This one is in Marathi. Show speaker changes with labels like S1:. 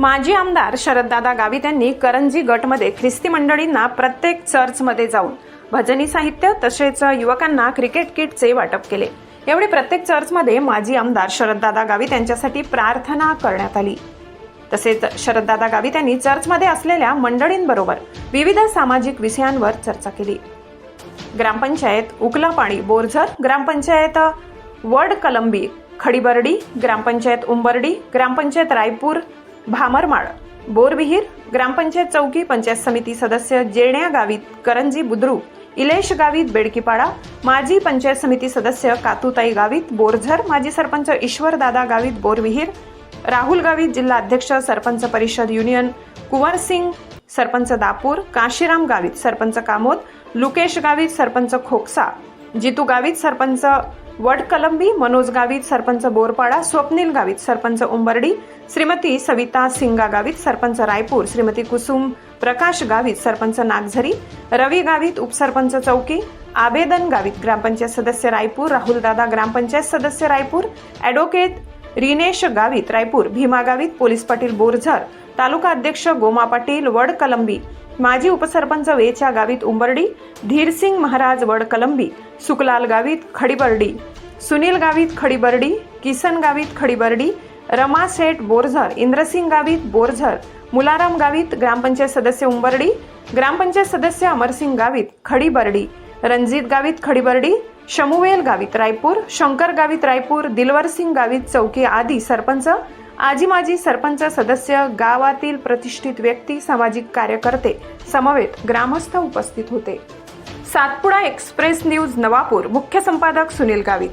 S1: माजी आमदार शरददादा गावित यांनी करंजी गटमध्ये ख्रिस्ती मंडळींना प्रत्येक चर्चमध्ये जाऊन भजनी साहित्य तसेच युवकांना क्रिकेट किटचे वाटप केले. यावेळी प्रत्येक चर्चमध्ये माजी आमदार शरददादा गावित यांच्यासाठी प्रार्थना करण्यात आली. तसेच शरददादा गावित यांनी चर्चमध्ये असलेल्या मंडळींबरोबर विविध सामाजिक विषयांवर चर्चा केली. ग्रामपंचायत उकलापाणी बोरझर ग्रामपंचायत वड कलंबी खडीबर्डी ग्रामपंचायत उंबर्डी ग्रामपंचायत रायपूर भामरमाळ बोरविहीर ग्रामपंचायत चौकी पंचायत समिती सदस्य जेण्या गावीत करंजी बुद्रू इलेश गावित बेडकीपाडा माजी पंचायत समिती सदस्य कातुताई गावित बोरझर माजी सरपंच ईश्वरदादा गावित बोरविहीर राहुल गावित जिल्हा अध्यक्ष सरपंच परिषद युनियन कुंवर सिंग सरपंच दापूर काशीराम गावित सरपंच कामोद लुकेश गावित सरपंच खोकसा जितू गावित सरपंच वडकलंबी मनोज गावित सरपंच बोरपाडा स्वप्नील गावित सरपंच उंबर्डी श्रीमती सविता सिंगा गावित सरपंच रायपूर श्रीमती कुसुम प्रकाश गावित सरपंच नागझरी रवी गावित उपसरपंच चौकी आबेदन गावित ग्रामपंचायत सदस्य रायपूर राहुलदादा ग्रामपंचायत सदस्य रायपूर ॲडव्होकेट रिनेश गावित रायपूर भीमा गावित पोलीस पाटील बोरझर तालुका अध्यक्ष गोमा पाटील वड कलंबी माजी उपसरपंच वेच्या गावित उंबर्डी धीरसिंग महाराज वड कलंबी सुकलाल गावित खडीबर्डी सुनील गावित खडीबर्डी किसन गावित खडीबर्डी रमा शेठ बोरझर इंद्रसिंग गावित बोरझर मुलाराम गावित ग्रामपंचायत सदस्य उंबर्डी ग्रामपंचायत सदस्य अमरसिंग गावित खडीबर्डी रणजित गावित खडीबर्डी शमुवेल गावित रायपूर शंकर गावित रायपूर दिलवर सिंग गावित चौकी आदी सरपंच आजी माजी सरपंच सदस्य गावातील प्रतिष्ठित व्यक्ती सामाजिक कार्यकर्ते समवेत ग्रामस्थ उपस्थित होते. सातपुडा एक्सप्रेस न्यूज नवापूर मुख्य संपादक सुनील गावित.